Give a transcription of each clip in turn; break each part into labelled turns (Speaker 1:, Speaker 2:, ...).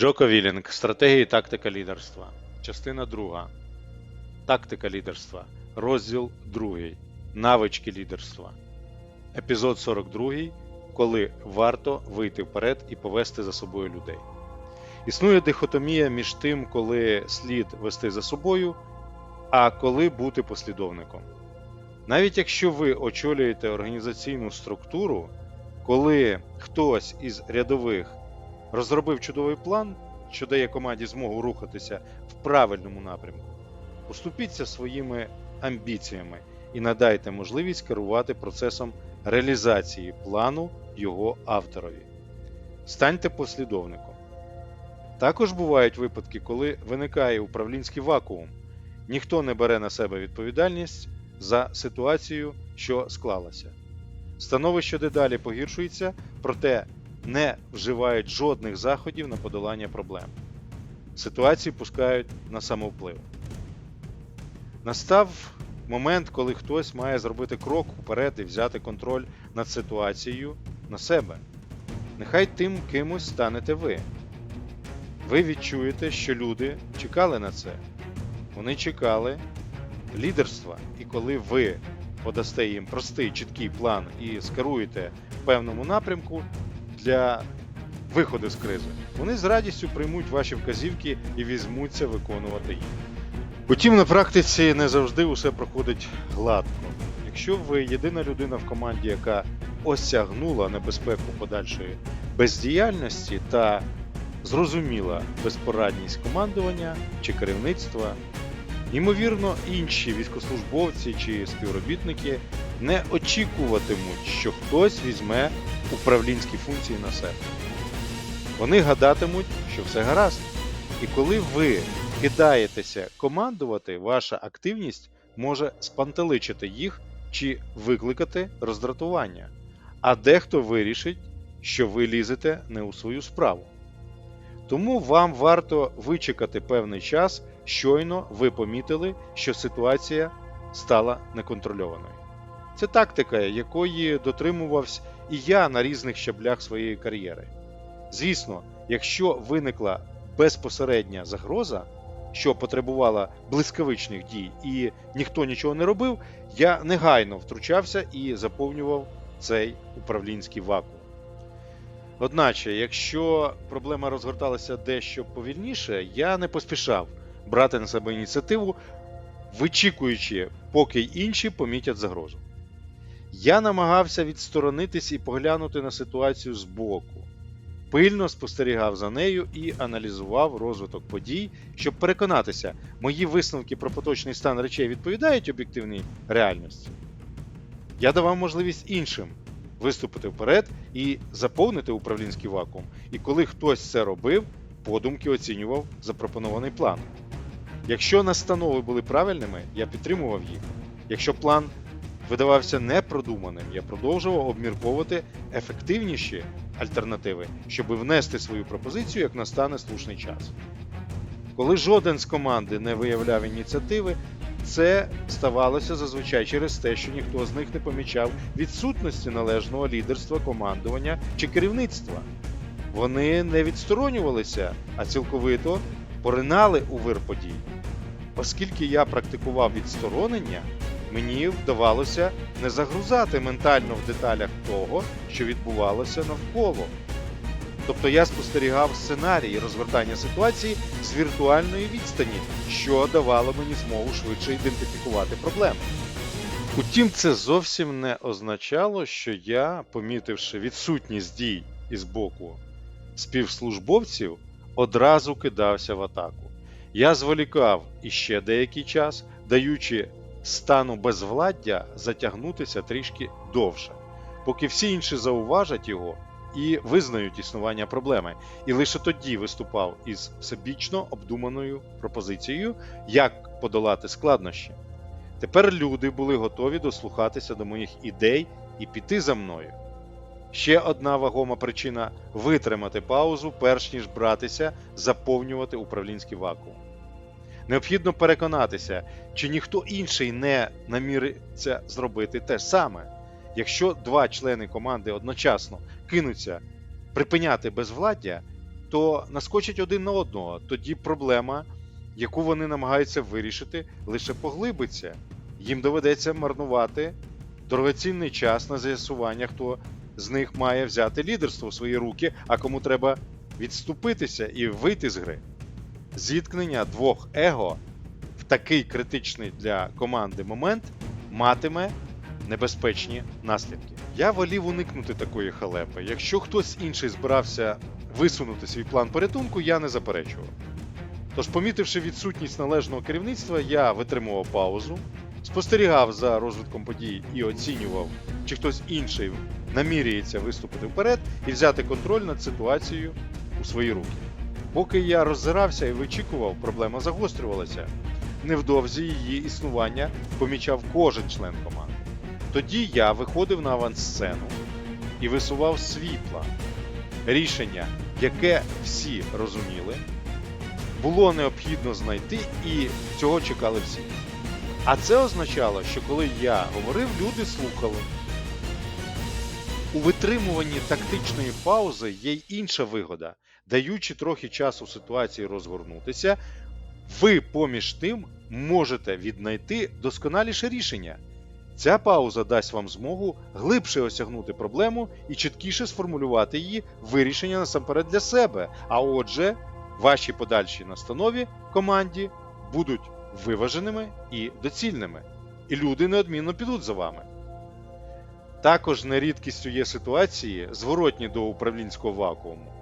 Speaker 1: Джоко Вілінг. Стратегія і тактика лідерства. Частина 2. Тактика лідерства. Розділ 2. Навички лідерства. Епізод 42. Коли варто вийти вперед і повести за собою людей. Існує дихотомія між тим, коли слід вести за собою, а коли бути послідовником. Навіть якщо ви очолюєте організаційну структуру, коли хтось із рядових розробив чудовий план, що дає команді змогу рухатися в правильному напрямку, поступіться своїми амбіціями і надайте можливість керувати процесом реалізації плану його авторові. Станьте послідовником. Також бувають випадки, коли виникає управлінський вакуум, ніхто не бере на себе відповідальність за ситуацію, що склалася. Становище дедалі погіршується, проте не вживають жодних заходів на подолання проблем. Ситуації пускають на самовплив. Настав момент, коли хтось має зробити крок уперед і взяти контроль над ситуацією на себе. Нехай тим кимось станете ви. Ви відчуєте, що люди чекали на це. Вони чекали лідерства, і коли ви подасте їм простий чіткий план і скеруєте в певному напрямку для виходу з кризи, вони з радістю приймуть ваші вказівки і візьмуться виконувати їх. Утім, на практиці не завжди усе проходить гладко. Якщо ви єдина людина в команді, яка осягнула небезпеку подальшої бездіяльності та зрозуміла безпорадність командування чи керівництва, ймовірно, інші військовослужбовці чи співробітники не очікуватимуть, що хтось візьме управлінські функції на себе. Вони гадатимуть, що все гаразд. І коли ви кидаєтеся командувати, ваша активність може спантеличити їх чи викликати роздратування. А дехто вирішить, що ви лізете не у свою справу. Тому вам варто вичекати певний час, щойно ви помітили, що ситуація стала неконтрольованою. Це тактика, якої дотримувався і я на різних щаблях своєї кар'єри. Звісно, якщо виникла безпосередня загроза, що потребувала блискавичних дій, і ніхто нічого не робив, я негайно втручався і заповнював цей управлінський вакуум. Одначе, якщо проблема розгорталася дещо повільніше, я не поспішав брати на себе ініціативу, вичікуючи, поки інші помітять загрозу. Я намагався відсторонитись і поглянути на ситуацію збоку, пильно спостерігав за нею і аналізував розвиток подій, щоб переконатися, мої висновки про поточний стан речей відповідають об'єктивній реальності. Я давав можливість іншим виступити вперед і заповнити управлінський вакуум. І коли хтось це робив, подумки оцінював запропонований план. Якщо настанови були правильними, я підтримував їх. Якщо план видавався непродуманим, я продовжував обмірковувати ефективніші альтернативи, щоб внести свою пропозицію, як настане слушний час. Коли жоден з команди не виявляв ініціативи, це ставалося зазвичай через те, що ніхто з них не помічав відсутності належного лідерства, командування чи керівництва. Вони не відсторонювалися, а цілковито поринали у вир подій. Оскільки я практикував відсторонення, мені вдавалося не загрузати ментально в деталях того, що відбувалося навколо. Тобто я спостерігав сценарії розгортання ситуації з віртуальної відстані, що давало мені змогу швидше ідентифікувати проблеми. Утім, це зовсім не означало, що я, помітивши відсутність дій із боку співслужбовців, одразу кидався в атаку. Я зволікав іще деякий час, даючи стану безвладдя затягнутися трішки довше, поки всі інші зауважать його і визнають існування проблеми, і лише тоді виступав із всебічно обдуманою пропозицією, як подолати складнощі. Тепер люди були готові дослухатися до моїх ідей і піти за мною. Ще одна вагома причина витримати паузу, перш ніж братися заповнювати управлінський вакуум. Необхідно переконатися, чи ніхто інший не наміриться зробити те ж саме. Якщо два члени команди одночасно кинуться припиняти безвладдя, то наскочать один на одного. Тоді проблема, яку вони намагаються вирішити, лише поглибиться. Їм доведеться марнувати дорогоцінний час на з'ясування, хто з них має взяти лідерство в свої руки, а кому треба відступитися і вийти з гри. Зіткнення двох его в такий критичний для команди момент матиме небезпечні наслідки. Я волів уникнути такої халепи. Якщо хтось інший збирався висунути свій план порятунку, я не заперечував. Тож, помітивши відсутність належного керівництва, я витримував паузу, спостерігав за розвитком подій і оцінював, чи хтось інший наміряється виступити вперед і взяти контроль над ситуацією у свої руки. Поки я роззирався і вичікував, проблема загострювалася. Невдовзі її існування помічав кожен член команди. Тоді я виходив на авансцену і висував свій план. Рішення, яке всі розуміли, було необхідно знайти, і цього чекали всі. А це означало, що коли я говорив, люди слухали. У витримуванні тактичної паузи є й інша вигода. Даючи трохи часу ситуації розгорнутися, ви поміж тим можете віднайти досконаліше рішення. Ця пауза дасть вам змогу глибше осягнути проблему і чіткіше сформулювати її вирішення насамперед для себе. А отже, ваші подальші настанові команді будуть виваженими і доцільними, і люди неодмінно підуть за вами. Також нерідкістю є ситуації, зворотні до управлінського вакууму,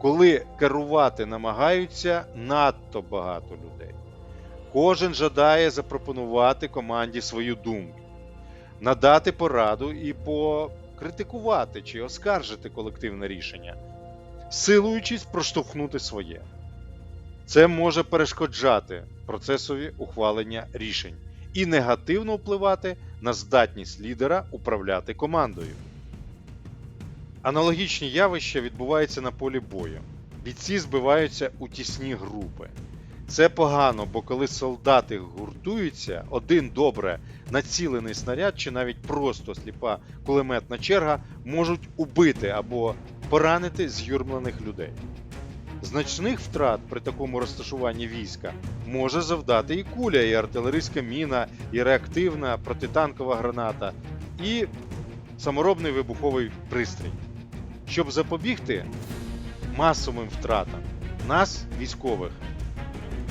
Speaker 1: коли керувати намагаються надто багато людей. Кожен жадає запропонувати команді свою думку, надати пораду і покритикувати чи оскаржити колективне рішення, силуючись проштовхнути своє. Це може перешкоджати процесові ухвалення рішень і негативно впливати на здатність лідера управляти командою. Аналогічні явища відбуваються на полі бою. Бійці збиваються у тісні групи. Це погано, бо коли солдати гуртуються, один добре націлений снаряд чи навіть просто сліпа кулеметна черга можуть убити або поранити з'юрмлених людей. Значних втрат при такому розташуванні війська може завдати і куля, і артилерійська міна, і реактивна протитанкова граната, і саморобний вибуховий пристрій. Щоб запобігти масовим втратам, нас, військових,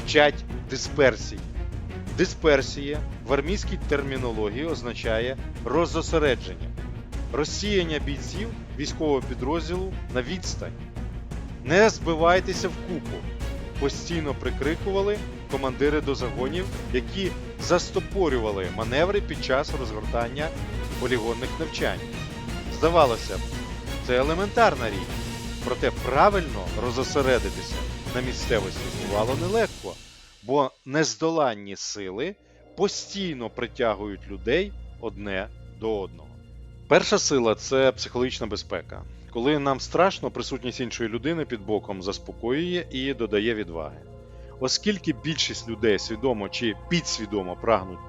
Speaker 1: вчать дисперсії. Дисперсія в армійській термінології означає роззосередження, розсіяння бійців військового підрозділу на відстань. Не збивайтеся в купу, постійно прикрикували командири до загонів, які застопорювали маневри під час розгортання полігонних навчань. Здавалося б, це елементарна річ, проте правильно розосередитися на місцевості бувало нелегко, бо нездоланні сили постійно притягують людей одне до одного. Перша сила це психологічна безпека. Коли нам страшно, присутність іншої людини під боком заспокоює і додає відваги. Оскільки більшість людей свідомо чи підсвідомо прагнуть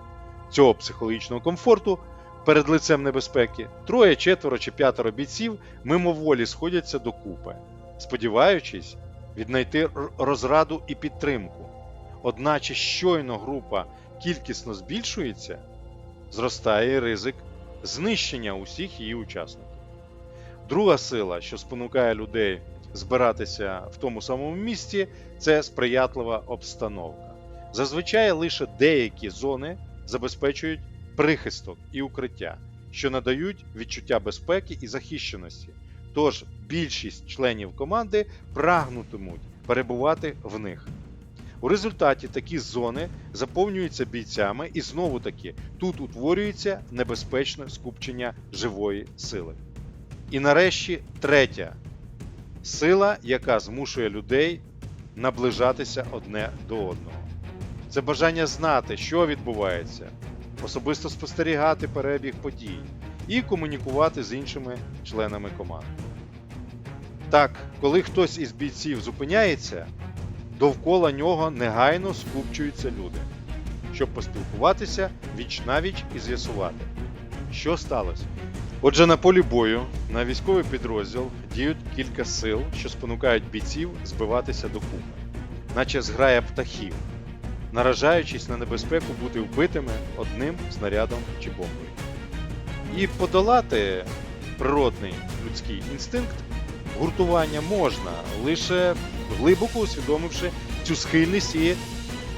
Speaker 1: цього психологічного комфорту перед лицем небезпеки, троє, четверо чи п'ятеро бійців мимоволі сходяться докупи, сподіваючись віднайти розраду і підтримку. Одначе щойно група кількісно збільшується, зростає ризик знищення усіх її учасників. Друга сила, що спонукає людей збиратися в тому самому місці, це сприятлива обстановка. Зазвичай лише деякі зони забезпечують прихисток і укриття, що надають відчуття безпеки і захищеності. Тож більшість членів команди прагнутимуть перебувати в них. У результаті такі зони заповнюються бійцями, і знову таки тут утворюється небезпечне скупчення живої сили. І нарешті третя сила, яка змушує людей наближатися одне до одного. Це бажання знати, що відбувається, особисто спостерігати перебіг подій і комунікувати з іншими членами команди. Так, коли хтось із бійців зупиняється, довкола нього негайно скупчуються люди, щоб поспілкуватися віч навіч і з'ясувати, що сталося. Отже, на полі бою на військовий підрозділ діють кілька сил, що спонукають бійців збиватися докупи, наче зграя птахів, наражаючись на небезпеку бути вбитими одним снарядом чи бомбою. І подолати природний людський інстинкт гуртування можна, лише глибоко усвідомивши цю схильність і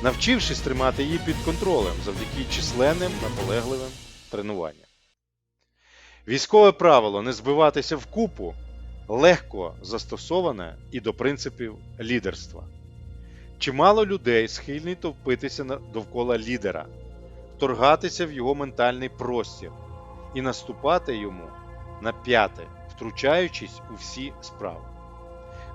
Speaker 1: навчившись тримати її під контролем завдяки численним наполегливим тренуванням. Військове правило не збиватися в купу легко застосоване і до принципів лідерства. Чимало людей схильні товпитися довкола лідера, вторгатися в його ментальний простір і наступати йому на п'яти, втручаючись у всі справи.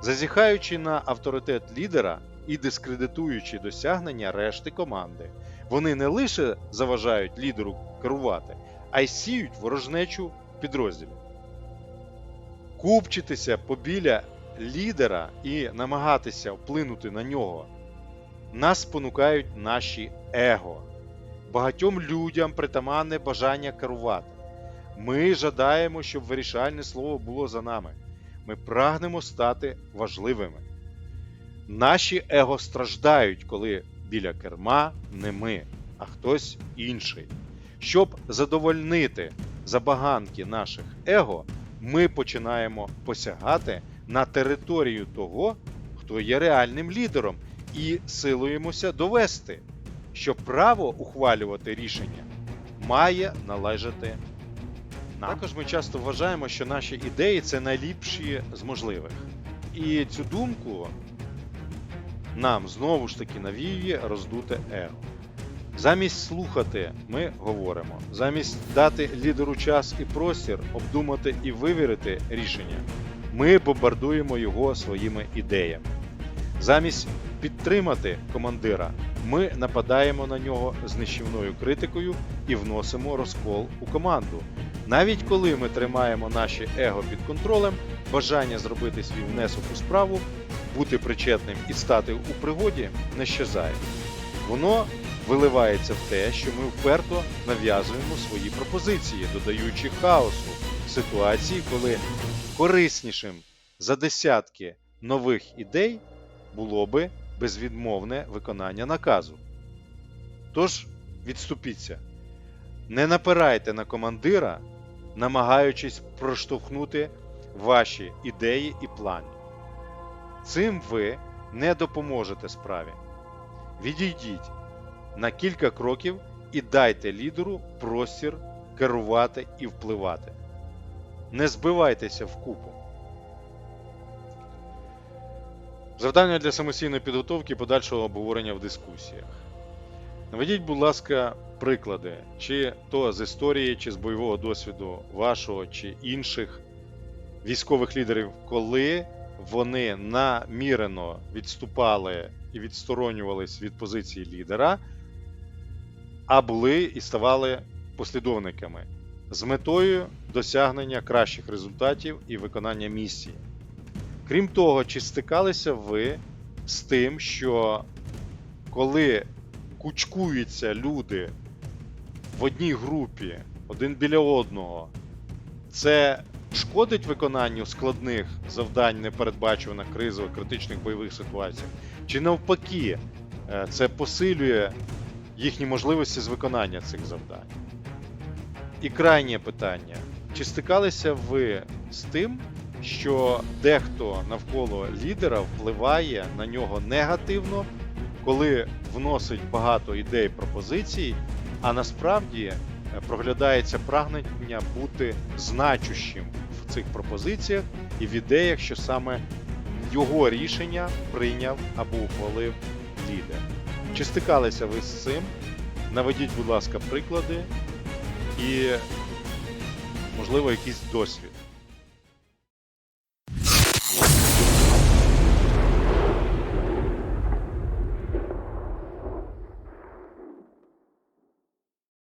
Speaker 1: Зазіхаючи на авторитет лідера і дискредитуючи досягнення решти команди, вони не лише заважають лідеру керувати, а й сіють ворожнечу підрозділі. Купчитися побіля лідера і намагатися вплинути на нього нас спонукають наші его. Багатьом людям притаманне бажання керувати. Ми жадаємо, щоб вирішальне слово було за нами. Ми прагнемо стати важливими. Наші его страждають, коли біля керма не ми, а хтось інший. Щоб задовольнити забаганки наших его, ми починаємо посягати на територію того, хто є реальним лідером, і силуємося довести, що право ухвалювати рішення має належати нам. Також ми часто вважаємо, що наші ідеї це найліпші з можливих. І цю думку нам знову ж таки навіює роздуте его. Замість слухати, ми говоримо. Замість дати лідеру час і простір, обдумати і вивірити рішення, ми бомбардуємо його своїми ідеями. Замість підтримати командира, ми нападаємо на нього з нищівною критикою і вносимо розкол у команду. Навіть коли ми тримаємо наші его під контролем, бажання зробити свій внесок у справу, бути причетним і стати у пригоді не щезає. Воно виливається в те, що ми вперто нав'язуємо свої пропозиції, додаючи хаосу ситуації, коли кориснішим за десятки нових ідей було би безвідмовне виконання наказу. Тож відступіться, не напирайте на командира, намагаючись проштовхнути ваші ідеї і плани. Цим ви не допоможете справі. Відійдіть на кілька кроків і дайте лідеру простір керувати і впливати. Не збивайтеся в купу. Завдання для самостійної підготовки і подальшого обговорення в дискусіях. Наведіть, будь ласка, приклади, чи то з історії, чи з бойового досвіду вашого чи інших військових лідерів, коли вони намірено відступали і відсторонювались від позиції лідера, а були і ставали послідовниками з метою досягнення кращих результатів і виконання місії. Крім того, чи стикалися ви з тим, що коли кучкуються люди в одній групі один біля одного, це шкодить виконанню складних завдань непередбачуваних кризових критичних бойових ситуаціях? Чи навпаки, е, це посилює їхні можливості з виконання цих завдань? І крайнє питання: чи стикалися ви з тим, що дехто навколо лідера впливає на нього негативно, коли вносить багато ідей пропозицій, а насправді е, проглядається прагнення бути значущим в цих пропозиціях і в ідеях, що саме його рішення прийняв або ухвалив лідер. Чи стикалися ви з цим? Наведіть, будь ласка, приклади і, можливо, якийсь досвід.